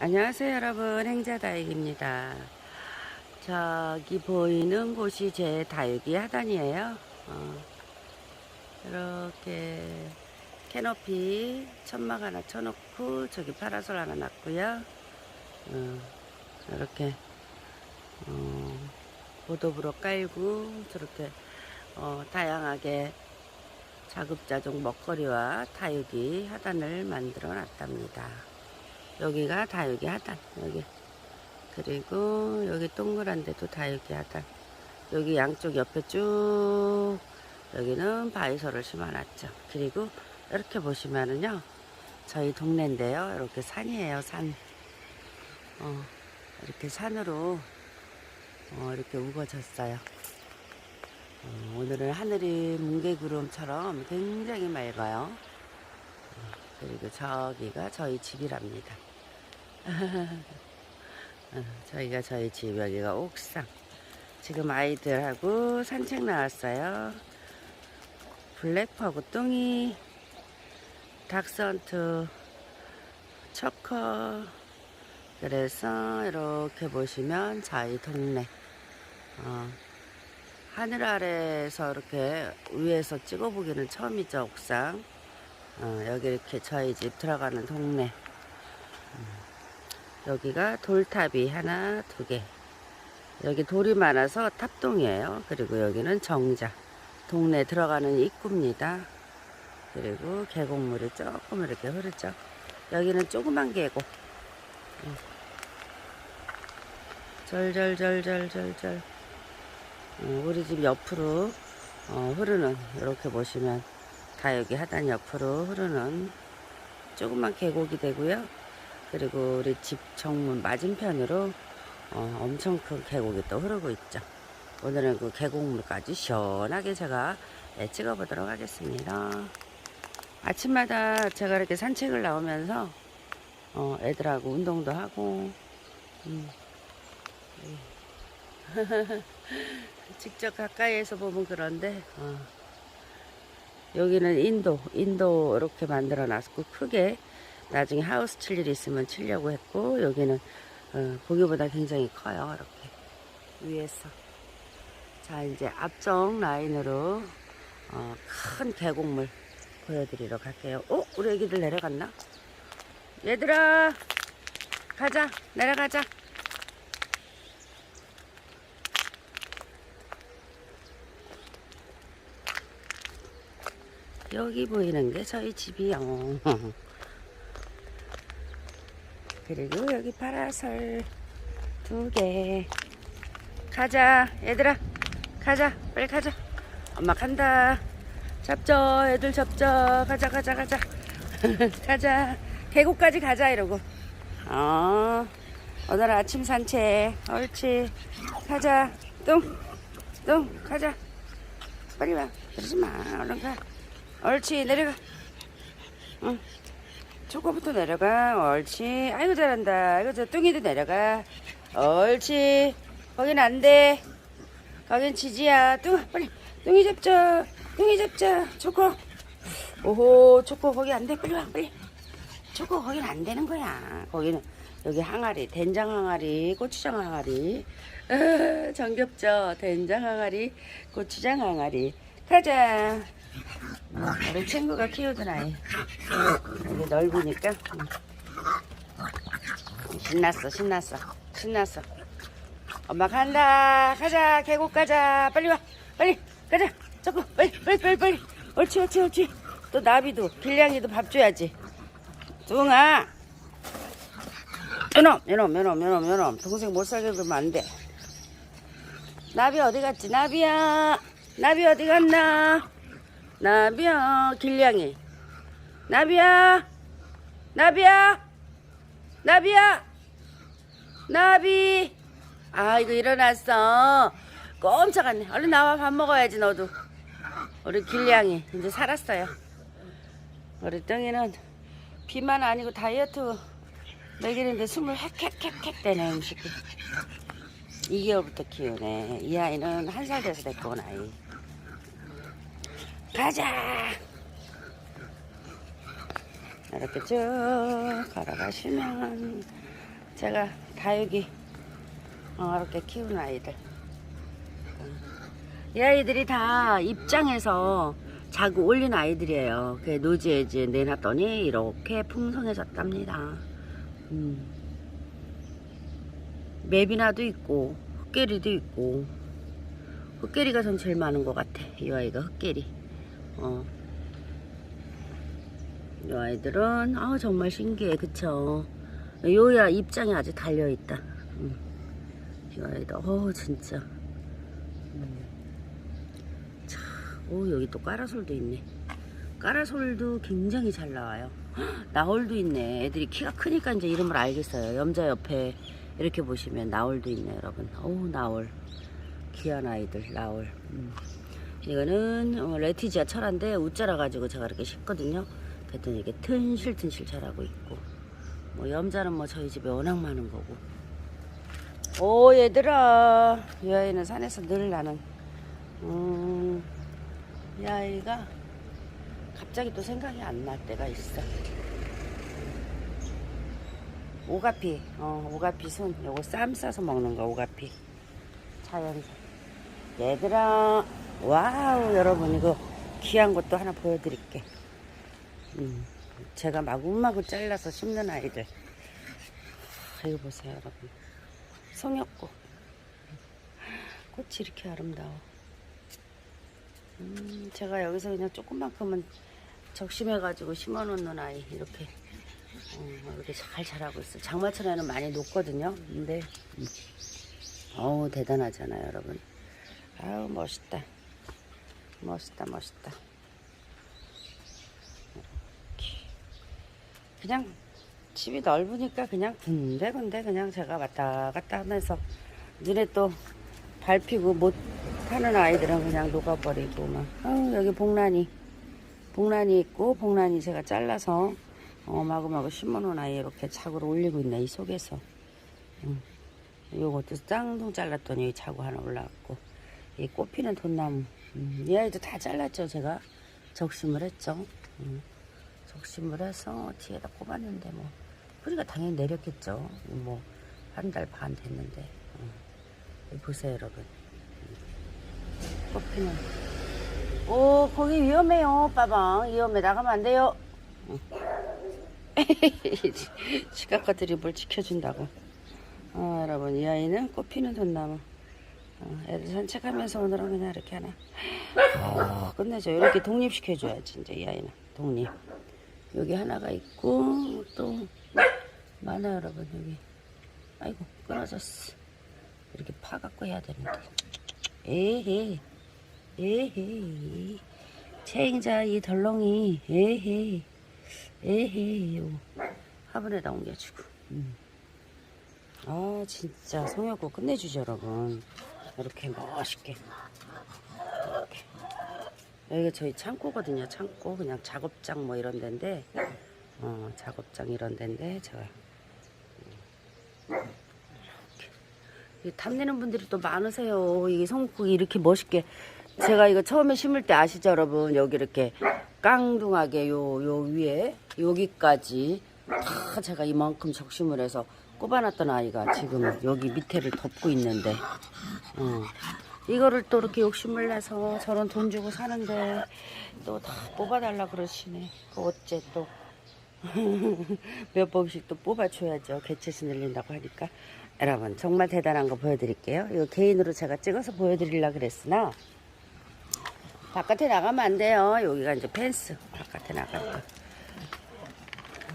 안녕하세요 여러분. 행자다육입니다. 저기 보이는 곳이 제 다육이 하단이에요. 어, 이렇게 캐노피 천막 하나 쳐놓고 저기 파라솔 하나 놨고요. 어, 이렇게 어, 보도부로 깔고 저렇게 어, 다양하게 자급자족 먹거리와 다육이 하단을 만들어 놨답니다. 여기가 다육이 하단 여기 그리고 여기 동그란 데도 다육이 하단 여기 양쪽 옆에 쭉 여기는 바이소를 심어놨죠. 그리고 이렇게 보시면은요 저희 동네인데요. 이렇게 산이에요 산. 어, 이렇게 산으로 어, 이렇게 우거졌어요. 어, 오늘은 하늘이 뭉게구름처럼 굉장히 맑아요. 어, 그리고 저기가 저희 집이랍니다. 어, 저희가 저희 집, 여기가 옥상. 지금 아이들하고 산책 나왔어요. 블랙퍼고 뚱이, 닥선트, 초커. 그래서 이렇게 보시면 저희 동네. 어, 하늘 아래에서 이렇게 위에서 찍어보기는 처음이죠, 옥상. 어, 여기 이렇게 저희 집 들어가는 동네. 음, 여기가 돌탑이 하나, 두 개. 여기 돌이 많아서 탑동이에요. 그리고 여기는 정자. 동네 들어가는 입구입니다. 그리고 계곡물이 조금 이렇게 흐르죠. 여기는 조그만 계곡. 음. 절절절절절절. 어, 우리 집 옆으로 어, 흐르는 이렇게 보시면 다 여기 하단 옆으로 흐르는 조그만 계곡이 되고요. 그리고 우리 집 정문 맞은편으로 어, 엄청 큰 계곡이 또 흐르고 있죠. 오늘은 그 계곡물까지 시원하게 제가 네, 찍어보도록 하겠습니다. 아침마다 제가 이렇게 산책을 나오면서 어, 애들하고 운동도 하고 음. 직접 가까이에서 보면 그런데 어. 여기는 인도 인도 이렇게 만들어 놨고 크게 나중에 하우스 칠일 있으면 치려고 했고 여기는 어, 보기보다 굉장히 커요 이렇게. 위에서. 자 이제 앞쪽 라인으로 어, 큰 계곡물 보여드리러 갈게요. 어 우리 애기들 내려갔나? 얘들아! 가자! 내려가자 여기 보이는 게 저희 집이요. 그리고 여기 파라솔 두 개. 가자, 얘들아. 가자, 빨리 가자. 엄마 간다. 잡죠, 애들 잡죠. 가자, 가자, 가자. 가자. 계곡까지 가자, 이러고. 어, 오늘 아침 산책. 옳지. 가자. 뚱, 뚱, 가자. 빨리 와. 그러지 마. 얼른 가. 옳지 내려가. 응 초코부터 내려가. 옳지 아이고 잘한다. 아이고 저 뚱이도 내려가. 옳지 거긴 안돼. 거긴 지지야. 뚱 빨리. 뚱이 잡자. 뚱이 잡자. 초코. 오호 초코 거기 안돼. 빨리 와 빨리. 초코 거긴 안 되는 거야. 거기는 여기 항아리 된장 항아리 고추장 항아리. 어, 정겹죠? 된장 항아리 고추장 항아리. 가자 우리 친구가 키우던 아이. 여기 넓으니까. 응. 신났어, 신났어, 신났어. 엄마 간다. 가자, 계곡 가자. 빨리 와, 빨리 가자. 자꾸 빨리, 빨리, 빨리, 빨리. 옳지, 옳지, 옳지. 또 나비도, 길냥이도 밥 줘야지. 뚱아. 요놈, 요놈, 요놈, 요놈, 요놈. 동생 못 살게 그러면 안 돼. 나비 어디 갔지? 나비야. 나비 어디 갔나? 나비야, 길냥이. 나비야, 나비야, 나비야, 나비. 아, 이거 일어났어. 꼼짝않네. 얼른 나와 밥 먹어야지, 너도. 우리 길냥이. 이제 살았어요. 우리 뚱이는 비만 아니고 다이어트 먹이는데 숨을 헥헥헥헥 대네, 음식이. 2개월부터 키우네. 이 아이는 한 살 돼서 데리고 온 아이. 가자. 이렇게 쭉 걸어가시면 제가 다육이 어, 이렇게 키우는 아이들. 이 아이들이 다 입장에서 자고 올린 아이들이에요. 그 노지에 이제 내놨더니 이렇게 풍성해졌답니다. 음. 맵이나도 있고 흑계리도 있고 흑계리가 전 제일 많은 것 같아. 이 아이가 흑계리. 어. 이 아이들은 아 정말 신기해, 그쵸? 요야 입장이 아주 달려 있다. 음. 이 아이들, 어 진짜. 음. 참, 오 여기 또 까라솔도 있네. 까라솔도 굉장히 잘 나와요. 헉, 나홀도 있네. 애들이 키가 크니까 이제 이름을 알겠어요. 염자 옆에 이렇게 보시면 나홀도 있네, 여러분. 오 나홀. 귀한 아이들, 나홀. 음. 이거는 어, 레티지아 철화인데 우짜라 가지고 제가 이렇게 심거든요. 그랬더니 이게 튼실튼실 자라고 있고 뭐 염자는 뭐 저희 집에 워낙 많은 거고. 오 얘들아, 이 아이는 산에서 늘 나는 음, 이 아이가 갑자기 또 생각이 안 날 때가 있어. 오가피, 어, 오가피 순. 요거 쌈 싸서 먹는 거, 오가피. 자연산. 얘들아, 와우, 여러분, 이거 귀한 것도 하나 보여드릴게. 음, 제가 마구마구 잘라서 심는 아이들. 하, 이거 보세요, 여러분. 송엽꽃. 꽃이 이렇게 아름다워. 음, 제가 여기서 그냥 조금만큼은 적심해 가지고 심어 놓는 아이 이렇게 어, 이렇게 잘 자라고 있어. 장마철에는 많이 녹거든요. 근데 음, 어우 대단하잖아요, 여러분. 아우 멋있다. 멋있다, 멋있다. 그냥 집이 넓으니까 그냥 군데군데 그냥 제가 왔다 갔다 하면서 눈에 또 밟히고 못 타는 아이들은 그냥 녹아버리고 막 아우 여기 복란이 복란이 있고 복란이 제가 잘라서 어, 마구마구 심어놓은 아이 이렇게 자구로 올리고 있네 이 속에서 음. 요것도 쌍둥 잘랐더니 자구 하나 올라왔고 이 꽃피는 돈나무 음, 이 아이도 다 잘랐죠 제가. 적심을 했죠. 음. 적심을 해서 뒤에다 꼽았는데 뭐 뿌리가 당연히 내렸겠죠. 뭐 한 달 반 됐는데. 음. 보세요 여러분. 꽃피는. 오 거기 위험해요 빠방. 위험해. 나가면 안 돼요. 시각가들이 뭘 지켜준다고. 어, 여러분 이 아이는 꽃피는 돈나무 어, 애들 산책하면서 오늘은 그냥 이렇게 하나. 어, 끝내줘. 이렇게 독립시켜줘야지 이제 이 아이는. 독립. 여기 하나가 있고 또 많아요 여러분 여기. 아이고 끊어졌어. 이렇게 파갖고 해야 되는데. 에헤. 에헤. 체행자 이 덜렁이. 에헤. 에헤. 요. 화분에다 옮겨주고. 음. 아 진짜. 송여고 끝내주죠 여러분 이렇게 멋있게 이렇게 여기가 저희 창고거든요 창고 그냥 작업장 뭐 이런 데인데 어 작업장 이런 데인데 제가 이 탐내는 분들이 또 많으세요. 이게 송국이 이렇게 멋있게. 제가 이거 처음에 심을 때 아시죠, 여러분? 여기 이렇게 깡둥하게 요, 요 위에 여기까지 다 제가 이만큼 적심을 해서 꼽아놨던 아이가 지금 여기 밑에를 덮고 있는데, 어. 이거를 또 이렇게 욕심을 내서 저런 돈 주고 사는데 또 다 뽑아달라 그러시네. 그 어째 또. 몇 번씩 또 뽑아줘야죠. 개체수 늘린다고 하니까. 여러분, 정말 대단한 거 보여드릴게요. 이거 개인으로 제가 찍어서 보여드리려 그랬으나, 바깥에 나가면 안 돼요. 여기가 이제 펜스. 바깥에 나가니까.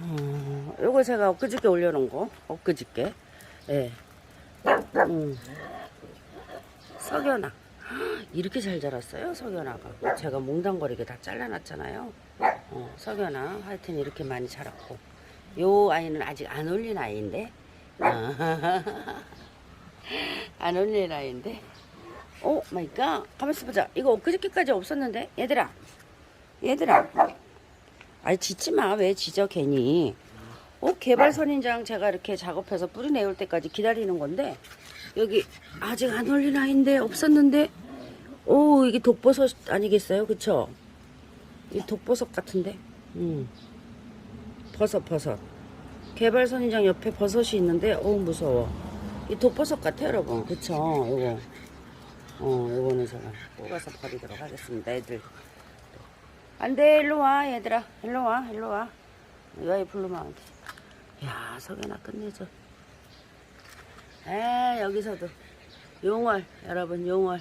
음, 요거 제가 엊그저께 올려놓은 거. 엊그저께. 예. 음. 석연아. 이렇게 잘 자랐어요, 석연아가. 제가 몽당거리게 다 잘라놨잖아요. 어, 석연아. 하여튼 이렇게 많이 자랐고. 요 아이는 아직 안 올린 아이인데. 아, 안 올린 아이인데. 오 마이 갓. 가만있어 보자. 이거 엊그저께까지 없었는데. 얘들아. 얘들아. 아이 짖지 마. 왜 짖어 괜히. 어, 개발 선인장 제가 이렇게 작업해서 뿌리 내올 때까지 기다리는 건데 여기 아직 안 올린 아이인데 없었는데 오 이게 독버섯 아니겠어요? 그쵸? 이 독버섯 같은데? 음. 버섯 버섯. 개발 선인장 옆에 버섯이 있는데 어우 무서워. 이 독버섯 같아 여러분. 그쵸? 요거. 어 요거는 제가 뽑아서 버리도록 하겠습니다 애들. 안돼 일로 와 얘들아. 일로 와 일로 와. 여기 안돼 야 석연아 끝내줘. 에 여기서도. 용월 여러분 용월.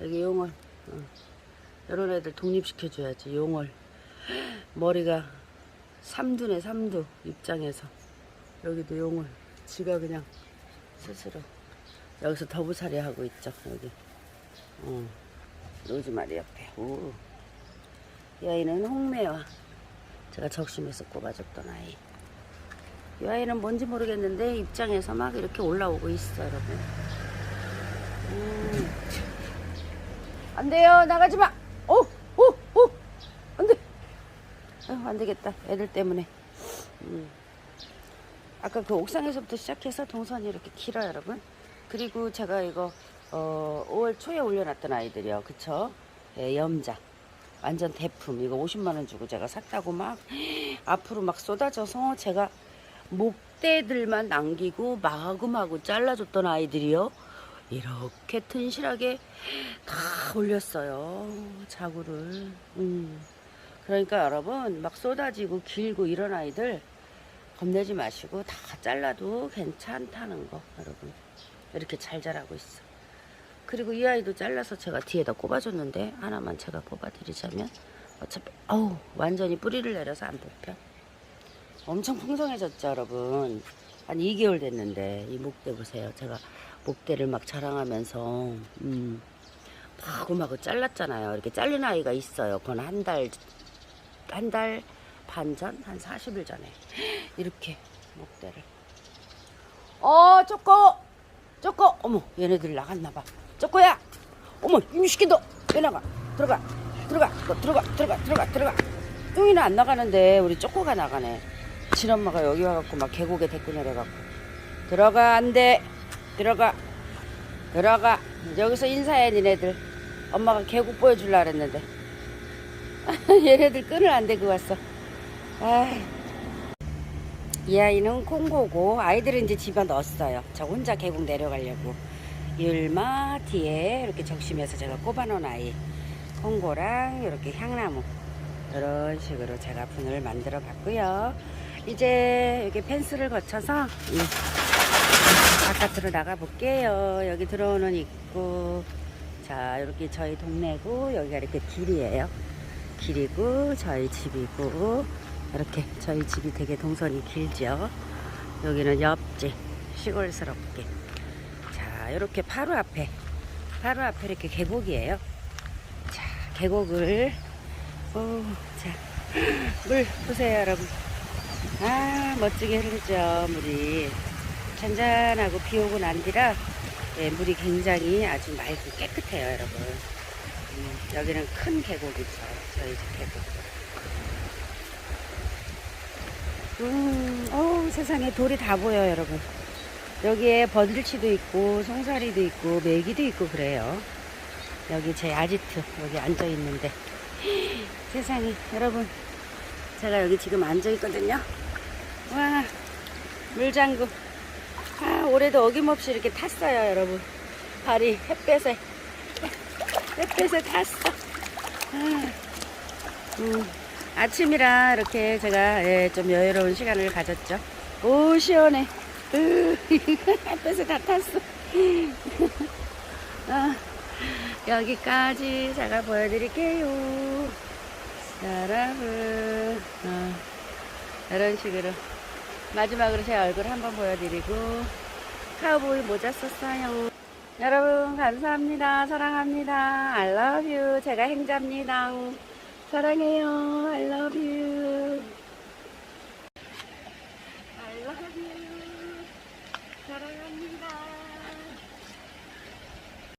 여기 용월. 어. 이런 애들 독립시켜줘야지 용월. 머리가 삼두네 삼두 입장에서. 여기도 용월. 지가 그냥 스스로 여기서 더부살이 하고 있죠 여기. 어. 로즈마리 옆에. 오. 이 아이는 홍매와 제가 적심해서 꼽아줬던 아이 이 아이는 뭔지 모르겠는데 입장에서 막 이렇게 올라오고 있어 여러분 음. 안 돼요 나가지 마 오! 오! 오! 안 돼 아유, 안 되겠다 애들 때문에 음. 아까 그 옥상에서부터 시작해서 동선이 이렇게 길어요 여러분 그리고 제가 이거 어, 5월 초에 올려놨던 아이들이요 그쵸 예, 염자 완전 대품 이거 50만원 주고 제가 샀다고 막 앞으로 막 쏟아져서 제가 목대들만 남기고 마구마구 잘라줬던 아이들이요. 이렇게 튼실하게 다 올렸어요 자구를. 음. 그러니까 여러분 막 쏟아지고 길고 이런 아이들 겁내지 마시고 다 잘라도 괜찮다는 거 여러분. 이렇게 잘 자라고 있어. 그리고 이 아이도 잘라서 제가 뒤에다 꼽아줬는데 하나만 제가 뽑아드리자면 어차피 어우 완전히 뿌리를 내려서 안 뽑혀 엄청 풍성해졌죠 여러분. 한 2개월 됐는데 이 목대 보세요. 제가 목대를 막 자랑하면서 음 마구마구 잘랐잖아요. 이렇게 자른 아이가 있어요. 그건 한 달 한 달 반 전? 한 40일 전에. 이렇게 목대를. 어 쪼꼬 쪼꼬 어머 얘네들 나갔나봐. 쪼꼬야! 어머 이미시키 너왜 나가. 들어가. 들어가. 너 들어가. 들어가. 들어가. 들어가. 뚱이는 안 나가는데 우리 쪼꼬가 나가네 친엄마가 여기 와갖고 막 계곡에 데리고 내려갖고. 들어가 안돼. 들어가. 들어가. 여기서 인사해 니네들. 엄마가 계곡 보여줄라 그랬는데. 얘네들 끈을 안 대고 왔어. 아, 이. 아이는 콩고고 아이들은 이제 집에 넣었어요. 저 혼자 계곡 내려가려고. 율마 뒤에 이렇게 적심해서 제가 꼽아놓은 아이. 콩고랑 이렇게 향나무. 이런 식으로 제가 분을 만들어 봤고요 이제 여기 펜스를 거쳐서 음, 바깥으로 나가 볼게요. 여기 들어오는 입구. 자 이렇게 저희 동네고 여기가 이렇게 길이에요. 길이고 저희 집이고 이렇게 저희 집이 되게 동선이 길죠. 여기는 옆집 시골스럽게. 자 이렇게 바로 앞에 바로 앞에 이렇게 계곡이에요. 자 계곡을 오, 자, 물 보세요 여러분 아 멋지게 흐르죠 물이. 잔잔하고 비 오고 난 뒤라 예, 물이 굉장히 아주 맑고 깨끗해요 여러분. 음, 여기는 큰 계곡이죠 저희 집 계곡. 음, 어 세상에 돌이 다 보여 여러분. 여기에 버들치도 있고 송사리도 있고 메기도 있고 그래요. 여기 제 아지트 여기 앉아 있는데. 세상에 여러분. 제가 여기 지금 앉아 있거든요 와 물장구. 아 올해도 어김없이 이렇게 탔어요 여러분. 발이 햇볕에 햇볕에 탔어. 아, 음, 아침이라 이렇게 제가 예, 좀 여유로운 시간을 가졌죠. 오 시원해. 으, 햇볕에 다 탔어. 아, 여기까지 제가 보여드릴게요. 여러분. 어, 이런 식으로 마지막으로 제 얼굴 한번 보여드리고 카우보이 모자 썼어요. 여러분 감사합니다. 사랑합니다. I love you. 제가 행자입니다. 사랑해요. I love you